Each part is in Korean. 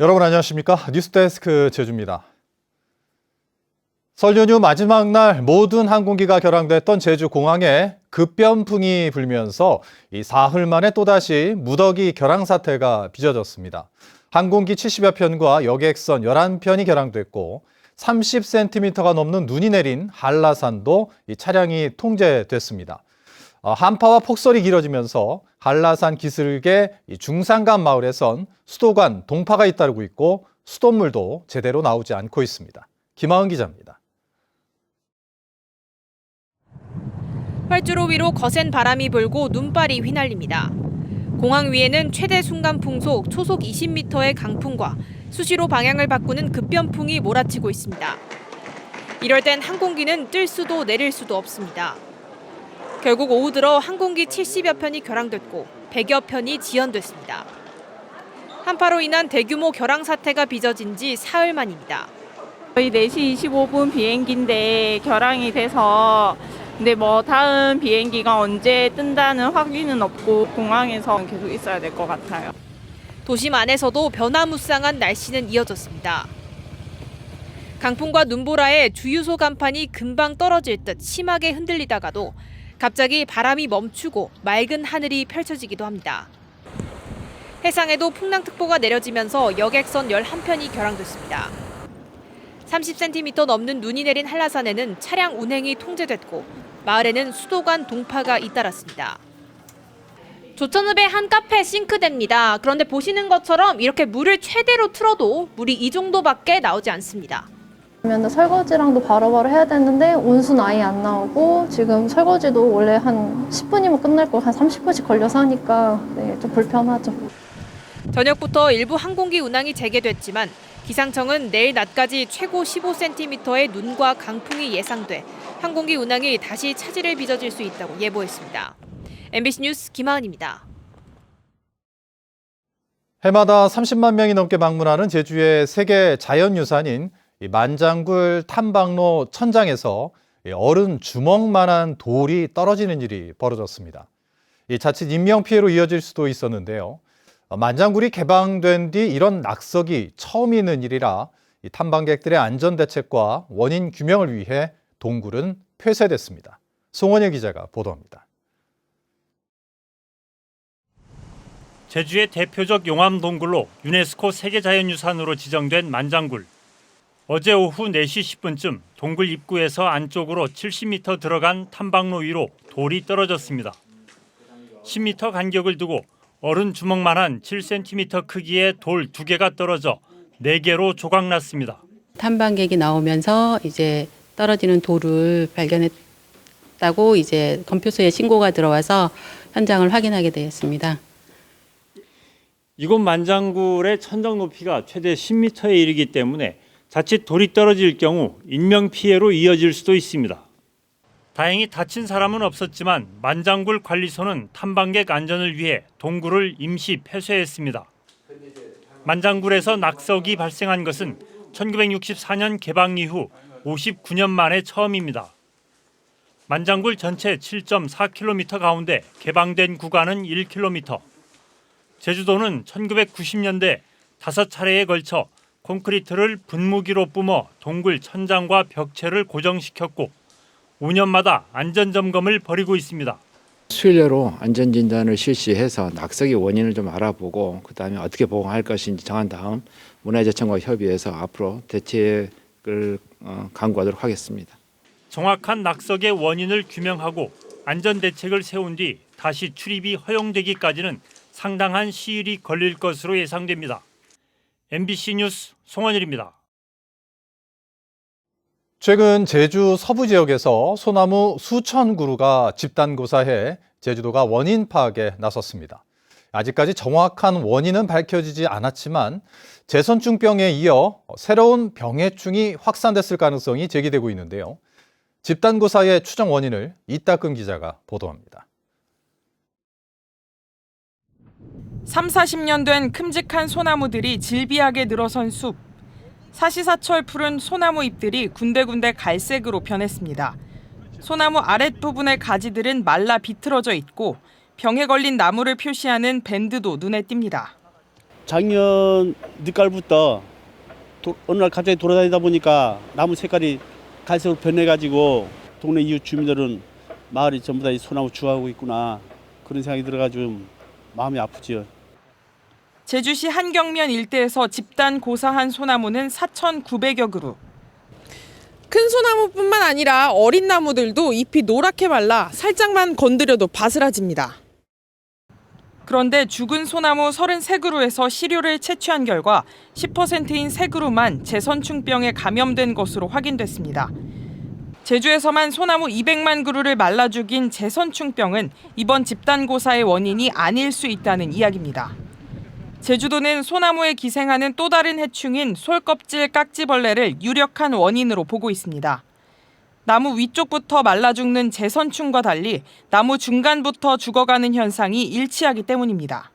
여러분 안녕하십니까? 뉴스데스크 제주입니다. 설 연휴 마지막 날 모든 항공기가 결항됐던 제주 공항에 급변풍이 불면서 이 사흘 만에 또다시 무더기 결항 사태가 빚어졌습니다. 항공기 70여 편과 여객선 11편이 결항됐고 30cm가 넘는 눈이 내린 한라산도 이 차량이 통제됐습니다. 어, 한파와 폭설이 길어지면서 한라산 기슭의 이 중산간 마을에선 수도관 동파가 잇따르고 있고 수돗물도 제대로 나오지 않고 있습니다. 김하은 기자입니다. 활주로 위로 거센 바람이 불고 눈발이 휘날립니다. 공항 위에는 최대 순간 풍속 초속 20m의 강풍과 수시로 방향을 바꾸는 급변풍이 몰아치고 있습니다. 이럴 땐 항공기는 뜰 수도 내릴 수도 없습니다. 결국 오후 들어 항공기 70여 편이 결항됐고 100여 편이 지연됐습니다. 한파로 인한 대규모 결항 사태가 빚어진 지 사흘 만입니다. 저희 4시 25분 비행기인데 결항이 돼서 근데 뭐 다음 비행기가 언제 뜬다는 확인은 없고 공항에서 계속 있어야 될 것 같아요. 도심 안에서도 변화무쌍한 날씨는 이어졌습니다. 강풍과 눈보라에 주유소 간판이 금방 떨어질 듯 심하게 흔들리다가도 갑자기 바람이 멈추고 맑은 하늘이 펼쳐지기도 합니다. 해상에도 풍랑특보가 내려지면서 여객선 11편이 결항됐습니다. 30cm 넘는 눈이 내린 한라산에는 차량 운행이 통제됐고 마을에는 수도관 동파가 잇따랐습니다. 조천읍의 한 카페 싱크대입니다. 그런데 보시는 것처럼 이렇게 물을 최대로 틀어도 물이 이 정도밖에 나오지 않습니다. 그러면 설거지랑도 바로바로 해야 되는데 온수는 아예 안 나오고 지금 설거지도 원래 한 10분이면 끝날 거한 30분씩 걸려서 하니까 네, 좀 불편하죠. 저녁부터 일부 항공기 운항이 재개됐지만 기상청은 내일 낮까지 최고 15cm의 눈과 강풍이 예상돼 항공기 운항이 다시 차질을 빚어질 수 있다고 예보했습니다. MBC 뉴스 김하은입니다. 해마다 30만 명이 넘게 방문하는 제주의 세계 자연유산인 이 만장굴 탐방로 천장에서 이 어른 주먹만한 돌이 떨어지는 일이 벌어졌습니다. 이 자칫 인명피해로 이어질 수도 있었는데요. 어, 만장굴이 개방된 뒤 이런 낙석이 처음 있는 일이라 이 탐방객들의 안전대책과 원인 규명을 위해 동굴은 폐쇄됐습니다. 송원일 기자가 보도합니다. 제주의 대표적 용암 동굴로 유네스코 세계자연유산으로 지정된 만장굴. 어제 오후 4시 10분쯤 동굴 입구에서 안쪽으로 70m 들어간 탐방로 위로 돌이 떨어졌습니다. 10m 간격을 두고 어른 주먹만한 7cm 크기의 돌 두 개가 떨어져 4개로 조각났습니다. 탐방객이 나오면서 이제 떨어지는 돌을 발견했다고 이제 검표소에 신고가 들어와서 현장을 확인하게 되었습니다. 이곳 만장굴의 천정 높이가 최대 10m에 이르기 때문에 자칫 돌이 떨어질 경우 인명 피해로 이어질 수도 있습니다. 다행히 다친 사람은 없었지만 만장굴 관리소는 탐방객 안전을 위해 동굴을 임시 폐쇄했습니다. 만장굴에서 낙석이 발생한 것은 1964년 개방 이후 59년 만에 처음입니다. 만장굴 전체 7.4km 가운데 개방된 구간은 1km. 제주도는 1990년대 다섯 차례에 걸쳐 콘크리트를 분무기로 뿜어 동굴 천장과 벽체를 고정시켰고 5년마다 안전 점검을 벌이고 있습니다. 수일례로 안전진단을 실시해서 낙석의 원인을 좀 알아보고 그다음에 어떻게 보강할 것인지 정한 다음 문화재청과 협의해서 앞으로 대책을 어, 강구하도록 하겠습니다. 정확한 낙석의 원인을 규명하고 안전 대책을 세운 뒤 다시 출입이 허용되기까지는 상당한 시일이 걸릴 것으로 예상됩니다. MBC 뉴스 송원일입니다. 최근 제주 서부 지역에서 소나무 수천 그루가 집단 고사해 제주도가 원인 파악에 나섰습니다. 아직까지 정확한 원인은 밝혀지지 않았지만 재선충병에 이어 새로운 병해충이 확산됐을 가능성이 제기되고 있는데요. 집단 고사의 추정 원인을 이따금 기자가 보도합니다. 3, 40년 된 큼직한 소나무들이 질비하게 늘어선 숲. 사시사철 푸른 소나무 잎들이 군데군데 갈색으로 변했습니다. 소나무 아랫부분의 가지들은 말라 비틀어져 있고 병에 걸린 나무를 표시하는 밴드도 눈에 띕니다. 작년 늦가을부터 도- 어느 날 갑자기 돌아다니다 보니까 나무 색깔이 갈색으로 변해가지고 동네 이웃 주민들은 마을이 전부 다 이 소나무 주워하고 있구나 그런 생각이 들어가지고 좀 마음이 아프지요. 제주시 한경면 일대에서 집단 고사한 소나무는 4,900여 그루. 큰 소나무뿐만 아니라 어린 나무들도 잎이 노랗게 말라 살짝만 건드려도 바스라집니다. 그런데 죽은 소나무 33그루에서 시료를 채취한 결과 10%인 3그루만 재선충병에 감염된 것으로 확인됐습니다. 제주에서만 소나무 200만 그루를 말라 죽인 재선충병은 이번 집단고사의 원인이 아닐 수 있다는 이야기입니다. 제주도는 소나무에 기생하는 또 다른 해충인 솔껍질 깍지벌레를 유력한 원인으로 보고 있습니다. 나무 위쪽부터 말라 죽는 재선충과 달리 나무 중간부터 죽어가는 현상이 일치하기 때문입니다.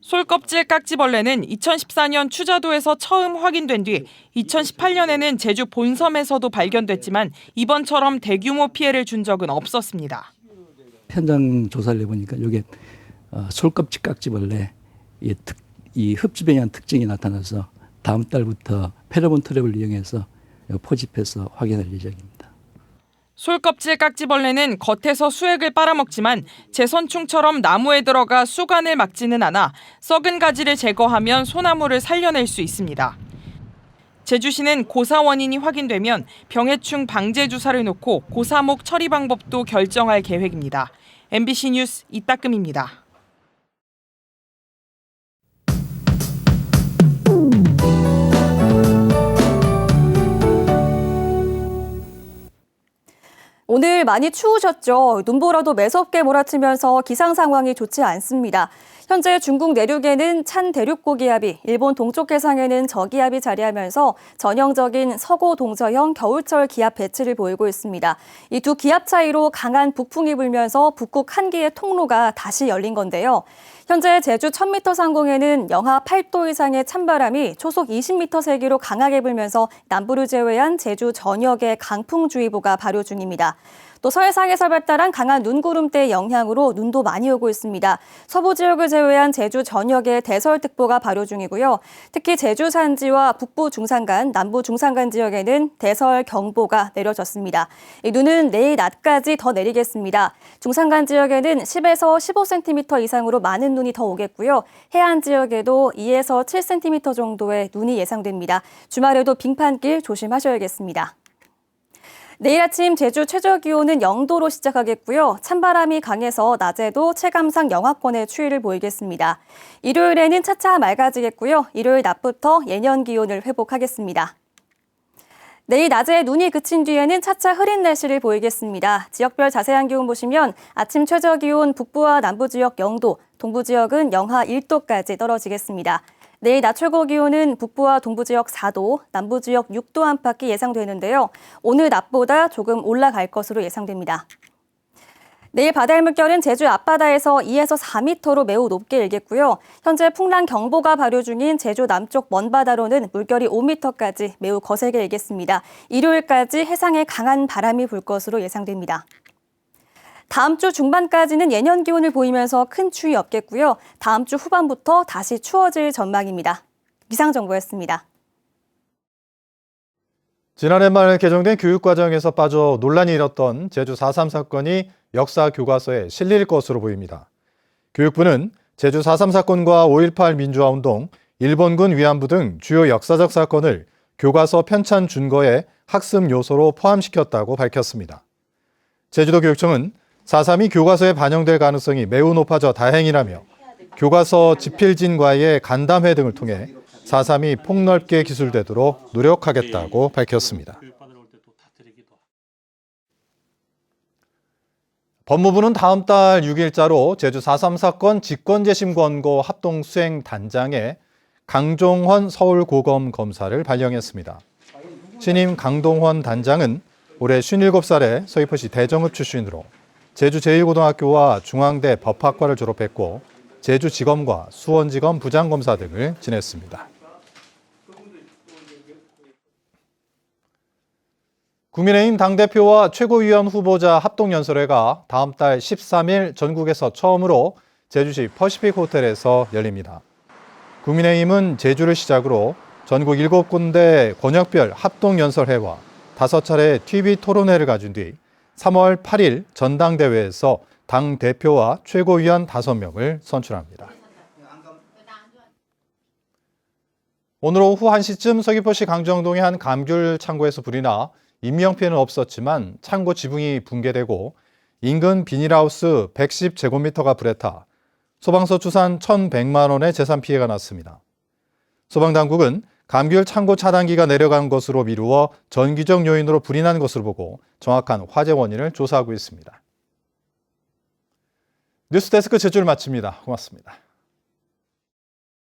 솔껍질 깍지벌레는 2014년 추자도에서 처음 확인된 뒤 2018년에는 제주 본섬에서도 발견됐지만 이번처럼 대규모 피해를 준 적은 없었습니다. 현장 조사를 해보니까 이게 어, 솔껍질 깍지벌레 이, 특, 이 흡집에 한 특징이 나타나서 다음 달부터 페로몬 트랩을 이용해서 포집해서 확인할 예정입니다. 솔껍질 깍지벌레는 겉에서 수액을 빨아먹지만 재선충처럼 나무에 들어가 수간을 막지는 않아 썩은 가지를 제거하면 소나무를 살려낼 수 있습니다. 제주시는 고사 원인이 확인되면 병해충 방제 주사를 놓고 고사목 처리 방법도 결정할 계획입니다. MBC 뉴스 이따금입니다. 오늘 많이 추우셨죠? 눈보라도 매섭게 몰아치면서 기상 상황이 좋지 않습니다. 현재 중국 내륙에는 찬 대륙 고기압이, 일본 동쪽 해상에는 저기압이 자리하면서 전형적인 서고 동서형 겨울철 기압 배치를 보이고 있습니다. 이 두 기압 차이로 강한 북풍이 불면서 북극 한기의 통로가 다시 열린 건데요. 현재 제주 1000m 상공에는 영하 8도 이상의 찬바람이 초속 20m 세기로 강하게 불면서 남부를 제외한 제주 전역에 강풍주의보가 발효 중입니다. 또 서해상에서 발달한 강한 눈구름대의 영향으로 눈도 많이 오고 있습니다. 서부 지역을 제외한 제주 전역에 대설특보가 발효 중이고요. 특히 제주 산지와 북부 중산간, 남부 중산간 지역에는 대설 경보가 내려졌습니다. 이 눈은 내일 낮까지 더 내리겠습니다. 중산간 지역에는 10에서 15cm 이상으로 많은 눈이 더 오겠고요. 해안 지역에도 2에서 7cm 정도의 눈이 예상됩니다. 주말에도 빙판길 조심하셔야겠습니다. 내일 아침 제주 최저 기온은 0도로 시작하겠고요. 찬바람이 강해서 낮에도 체감상 영하권의 추위를 보이겠습니다. 일요일에는 차차 맑아지겠고요. 일요일 낮부터 예년 기온을 회복하겠습니다. 내일 낮에 눈이 그친 뒤에는 차차 흐린 날씨를 보이겠습니다. 지역별 자세한 기온 보시면 아침 최저 기온 북부와 남부 지역 0도, 동부 지역은 영하 1도까지 떨어지겠습니다. 내일 낮 최고 기온은 북부와 동부 지역 4도, 남부 지역 6도 안팎이 예상되는데요. 오늘 낮보다 조금 올라갈 것으로 예상됩니다. 내일 바다의 물결은 제주 앞바다에서 2에서 4m로 매우 높게 일겠고요. 현재 풍랑 경보가 발효 중인 제주 남쪽 먼바다로는 물결이 5m까지 매우 거세게 일겠습니다. 일요일까지 해상에 강한 바람이 불 것으로 예상됩니다. 다음 주 중반까지는 예년 기온을 보이면서 큰 추위 없겠고요. 다음 주 후반부터 다시 추워질 전망입니다. 기상 정보였습니다. 지난해 말 개정된 교육 과정에서 빠져 논란이 일었던 제주 4.3 사건이 역사 교과서에 실릴 것으로 보입니다. 교육부는 제주 4.3 사건과 5.18 민주화운동, 일본군 위안부 등 주요 역사적 사건을 교과서 편찬 준거에 학습 요소로 포함시켰다고 밝혔습니다. 제주도 교육청은 4.3이 교과서에 반영될 가능성이 매우 높아져 다행이라며 교과서 집필진과의 간담회 등을 통해 4.3이 폭넓게 기술되도록 노력하겠다고 밝혔습니다. 법무부는 다음 달 6일자로 제주 4.3 사건 직권재심 권고 합동 수행 단장에 강종헌 서울고검 검사를 발령했습니다. 신임 강동헌 단장은 올해 57살의 서귀포시 대정읍 출신으로 제주 제1고등학교와 중앙대 법학과를 졸업했고 제주지검과 수원지검 부장검사 등을 지냈습니다. 국민의힘 당대표와 최고위원 후보자 합동연설회가 다음 달 13일 전국에서 처음으로 제주시 퍼시픽 호텔에서 열립니다. 국민의힘은 제주를 시작으로 전국 7군데 권역별 합동연설회와 5차례 TV 토론회를 가진 뒤 3월 8일 전당대회에서 당 대표와 최고위원 5명을 선출합니다. 오늘 오후 1시쯤 서귀포시 강정동의 한 감귤 창고에서 불이 나 인명 피해는 없었지만 창고 지붕이 붕괴되고 인근 비닐하우스 110제곱미터가 불에 타 소방서 추산 1,100만 원의 재산 피해가 났습니다. 소방당국은 감귤 창고 차단기가 내려간 것으로 미루어 전기적 요인으로 불이 난 것으로 보고 정확한 화재 원인을 조사하고 있습니다. 뉴스데스크 제주를 마칩니다. 고맙습니다.